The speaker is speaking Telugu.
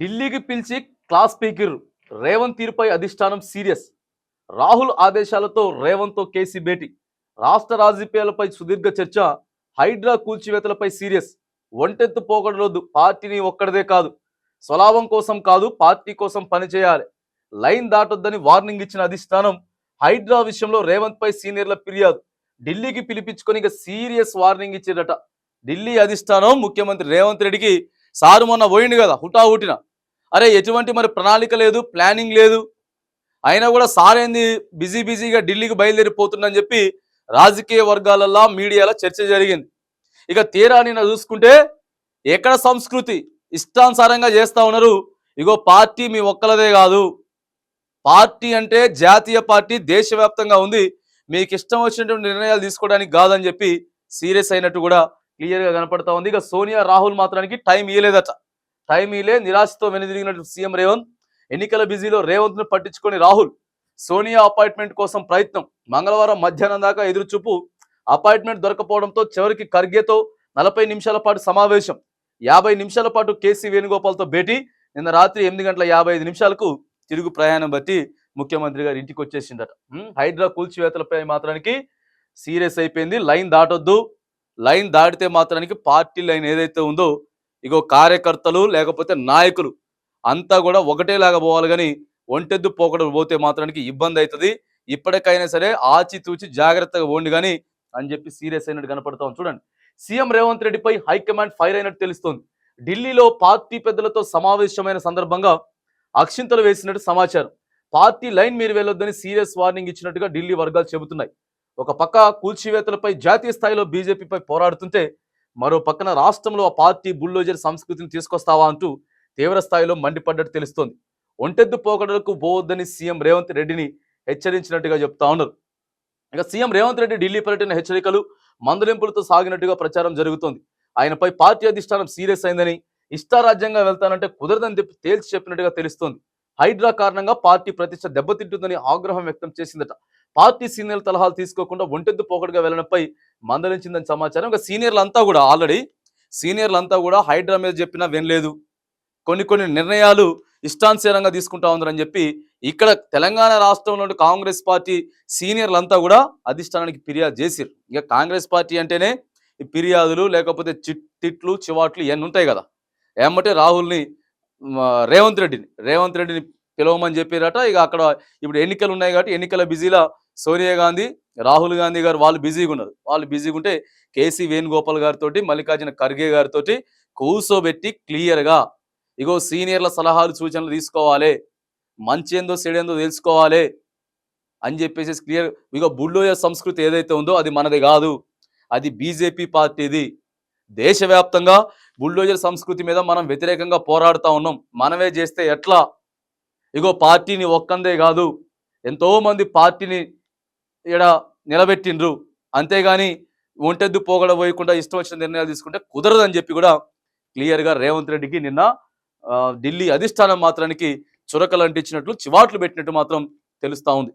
ఢిల్లీకి పిలిచి క్లాస్ స్పీకర్ రేవంత్ తీరుపై అధిష్టానం సీరియస్. రాహుల్ ఆదేశాలతో రేవంత్తో కేసీ భేటీ. రాష్ట్ర రాజకీయాలపై సుదీర్ఘ చర్చ హైడ్రా కూల్చివేతలపై సీరియస్. ఒంటెత్తు పోకడలొద్దు పార్టీని ఒక్కడదే కాదు. స్వలాభం కోసం కాదు పార్టీ కోసం పనిచేయాలి లైన్ దాటొద్దని వార్నింగ్ ఇచ్చిన అధిష్టానం హైడ్రా విషయంలో రేవంత్పై సీనియర్ల ఫిర్యాదు. ఢిల్లీకి పిలిపించుకొని ఇక సీరియస్ వార్నింగ్ ఇచ్చేదట ఢిల్లీ అధిష్టానం ముఖ్యమంత్రి రేవంత్ రెడ్డికి సారు మొన్న పోయిండు కదా హుటాహుటిన. అరే ఎటువంటి మరి ప్రణాళిక లేదు ప్లానింగ్ లేదు. అయినా కూడా సార్ ఏంది బిజీ బిజీగా ఢిల్లీకి బయలుదేరిపోతుందని చెప్పి రాజకీయ వర్గాలల్లో మీడియాలో చర్చ జరిగింది. ఇక తీరా నిన్న చూసుకుంటే ఎక్కడ సంస్కృతి ఇష్టానుసారంగా చేస్తూ ఉన్నారు? ఇగో పార్టీ మీ ఒక్కలదే కాదు. పార్టీ అంటే జాతీయ పార్టీ దేశవ్యాప్తంగా ఉంది. మీకు ఇష్టం వచ్చినటువంటి నిర్ణయాలు తీసుకోవడానికి కాదని చెప్పి సీరియస్ అయినట్టు కూడా క్లియర్గా కనపడతా ఉంది. ఇక సోనియా రాహుల్ మాత్రానికి టైం ఇవ్వలేదట టైం ఇలే నిరాశతో వెనుదిరిగినట్టు సీఎం రేవంత్ ఎన్నికల బిజీలో రేవంత్ను పట్టించుకొని రాహుల్ సోనియా అపాయింట్మెంట్ కోసం ప్రయత్నం మంగళవారం మధ్యాహ్నం దాకా ఎదురుచూపు అపాయింట్మెంట్ దొరకపోవడంతో చివరికి ఖర్గేతో నలభై నిమిషాల పాటు సమావేశం యాభై నిమిషాల పాటు కేసీ వేణుగోపాల్తో భేటీ నిన్న రాత్రి ఎనిమిది గంటల యాభై ఐదు నిమిషాలకు తిరుగు ప్రయాణం బట్టి ముఖ్యమంత్రి గారు ఇంటికి వచ్చేసిందట. హైడ్రా కూల్చివేతలపై మాత్రానికి సీరియస్ అయిపోయింది లైన్ దాటొద్దు లైన్ దాటితే మాత్రానికి పార్టీ లైన్ ఏదైతే ఉందో ఇగో కార్యకర్తలు లేకపోతే నాయకులు అంతా కూడా ఒకటేలాగా పోవాలి కానీ ఒంటెద్దు పోకడలు పోతే మాత్రానికి ఇబ్బంది అవుతుంది. ఇప్పటికైనా సరే ఆచితూచి జాగ్రత్తగా పోండి కానీ అని చెప్పి సీరియస్ అయినట్టు కనపడతాం చూడండి. సీఎం రేవంత్ రెడ్డిపై హైకమాండ్ ఫైర్ అయినట్టు తెలుస్తోంది. ఢిల్లీలో పార్టీ పెద్దలతో సమావేశమైన సందర్భంగా అక్షింతలు వేసినట్టు సమాచారం. పార్టీ లైన్ మీరు వెళ్ళొద్దని సీరియస్ వార్నింగ్ ఇచ్చినట్టుగా ఢిల్లీ వర్గాలు చెబుతున్నాయి. ఒక పక్క కూల్చివేతలపై జాతీయ స్థాయిలో బీజేపీపై పోరాడుతుంటే మరో పక్కన రాష్ట్రంలో ఆ పార్టీ బుల్డోజర్ సంస్కృతిని తీసుకొస్తావా అంటూ తీవ్ర స్థాయిలో మండిపడ్డట్టు తెలుస్తోంది. ఒంటెద్దు పోకడలకు పోవద్దని సీఎం రేవంత్ రెడ్డిని హెచ్చరించినట్టుగా చెప్తా ఉన్నారు. ఇక సీఎం రేవంత్ రెడ్డి ఢిల్లీ పర్యటన హెచ్చరికలు మందలింపులతో సాగినట్టుగా ప్రచారం జరుగుతోంది. ఆయనపై పార్టీ అధిష్టానం సీరియస్ అయిందని ఇష్టారాజ్యంగా వెళ్తానంటే కుదరదని చెప్పి తేల్చి చెప్పినట్టుగా తెలుస్తోంది. హైడ్రా కారణంగా పార్టీ ప్రతిష్ట దెబ్బతింటుందని ఆగ్రహం వ్యక్తం చేసిందట. పార్టీ సీనియర్ల సలహాలు తీసుకోకుండా ఒంటెద్దు పోకడగా వెళ్ళడంపై మందలించిందని సమాచారం. ఇంకా సీనియర్లంతా కూడా ఆల్రెడీ సీనియర్లంతా కూడా హైడ్రా మీద చెప్పినా వినలేదు. కొన్ని కొన్ని నిర్ణయాలు ఇష్టానుసారంగా తీసుకుంటా ఉందని చెప్పి ఇక్కడ తెలంగాణ రాష్ట్రంలో కాంగ్రెస్ పార్టీ సీనియర్లంతా కూడా అధిష్టానానికి ఫిర్యాదు చేసిరు ఇక కాంగ్రెస్ పార్టీ అంటేనే ఈ ఫిర్యాదులు లేకపోతే చిట్ తిట్లు చివాట్లు ఇవన్నీ ఉంటాయి కదా. ఏమంటే రాహుల్ని రేవంత్ రెడ్డిని రేవంత్ రెడ్డిని పిలవమని చెప్పారట. ఇక అక్కడ ఇప్పుడు ఎన్నికలు ఉన్నాయి కాబట్టి ఎన్నికల బిజీలో సోనియా గాంధీ రాహుల్ గాంధీ గారు వాళ్ళు బిజీగా ఉన్నారు. వాళ్ళు బిజీగా ఉంటే కేసీ వేణుగోపాల్ గారితో మల్లికార్జున ఖర్గే గారితో కూర్చోబెట్టి క్లియర్గా ఇగో సీనియర్ల సలహాలు సూచనలు తీసుకోవాలి. మంచి ఏందో చెడేందో తెలుసుకోవాలి అని చెప్పేసి క్లియర్ ఇగో బుల్లోయ సంస్కృతి ఏదైతే ఉందో అది మనది కాదు. అది బీజేపీ పార్టీది. దేశవ్యాప్తంగా బుల్డోజర్ సంస్కృతి మీద మనం వ్యతిరేకంగా పోరాడుతూ ఉన్నాం. మనమే చేస్తే ఎట్లా? ఇగో పార్టీని ఒక్కందే కాదు ఎంతో మంది పార్టీని ఇక్కడ నిలబెట్టిండ్రు. అంతేగాని ఒంటెద్దు పోగడ పోయకుండా ఇష్టం వచ్చిన నిర్ణయాలు తీసుకుంటే కుదరదని చెప్పి కూడా క్లియర్గా రేవంత్ రెడ్డికి నిన్న ఢిల్లీ అధిష్టానం మాత్రానికి చురకలు అంటించినట్లు చివాట్లు పెట్టినట్టు మాత్రం తెలుస్తూ ఉంది.